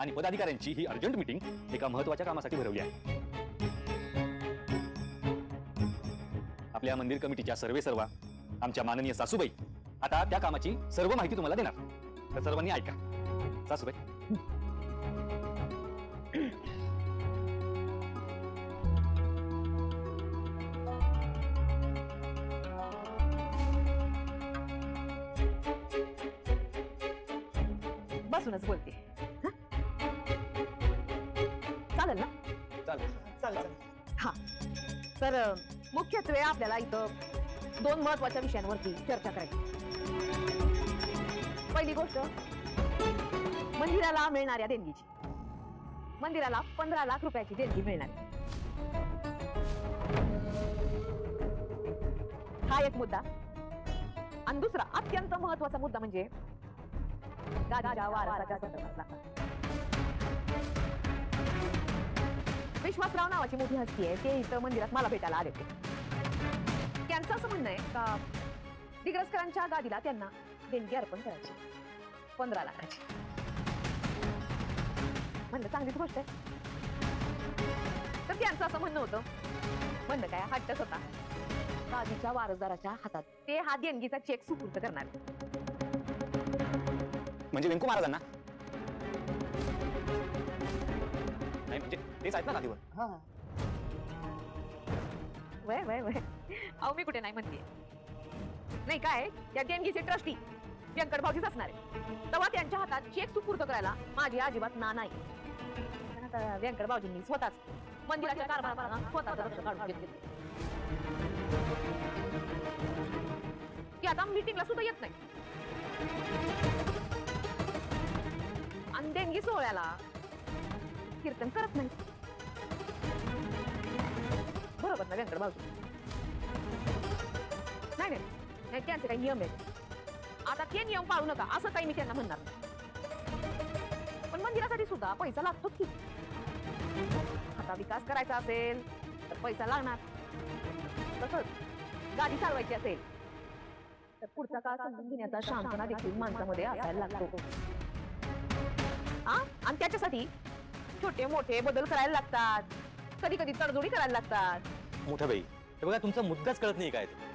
आणि पदाधिकाऱ्यांची ही urgent meeting एका महत्त्वाच्या कामासाठी भरवली आहे. आपल्या मंदिर कमिटीच्या सर्वे सर्वा आमच्या माननीय सासूबाई आता त्या कामाची सर्व माहिती तुम्हाला देणार. तर सर्वांनी ऐका. सासूबाई. बसूनच बोलते. चालेल ना? चालेल चालेल. हा. तर अ, मुख्यत्वे आपल्याला इथं दोन महत्त्वाच्या विषयांवरती चर्चा करायची. पहिली गोष्ट मंदिराला मिळणाऱ्या देणगीची. मंदिराला पंधरा लाख रुपयाची देणगी मिळणार. आहे. हा एक मुद्दा. आणि दुसरा अत्यंत महत्त्वाचा मुद्दा म्हणजे वारसाच्या संदर्भातला. विश्वासराव नावाची मोठी हस्ती आहे. ते इथं मंदिरात मला भेटायला आले होते. त्यांचं असं म्हणणं आहे का दिग्रसकरांच्या गादीला त्यांना देणगी अर्पण करायची. पंधरा लाखाची. म्हणलं चांगलीच गोष्ट आहे. तर त्यांचं असं म्हणणं होतं. म्हणणं काय हट्टच होता. गादीच्या वारसदाराच्या हातात ते हा देणगीचा चेक सुपूर्त करणार. म्हणजे व्यंकू महाराजांना? तेच आहेत ना गादीवर हा. वय वय वय. अहो मी कुठे नाही म्हणते नाही काय? त्या देणगीचे ट्रस्टी व्यंकट भाऊजीच असणार आहे. तेव्हा त्यांच्या हातात चेक सुपूर्द करायला माझी अजिबात ना नाही. पण आता व्यंकट भाऊजींनी स्वतःच मंदिराच्या कारभाराला स्वतःच लक्ष काढून घेतले. की आता मीटिंगला सुद्धा येत नाही. आणि देणगी सोहळ्याला कीर्तन करत नाही. बरोबर ना व्यंकट भाऊजी? नाही नाही त्यांचे काही नियम आहेत. आता ते नियम पाळू नका असं काही मी त्यांना म्हणणार नाही. पण मंदिरासाठी सुद्धा पैसा लागतोच की. आता विकास करायचा असेल तर पैसा लागणार. तसंच गाडी चालवायची असेल तर पुढचा काळ समजून घेण्याचा शांतपणा देखील माणसामध्ये असायला लागतो. हा आणि त्याच्यासाठी छोटे मोठे बदल करायला लागतात कधी कधी तडजोडी करायला लागतात मोठ्या बाई हे बघा तुमचा मुद्दाच कळत नाही काय ते.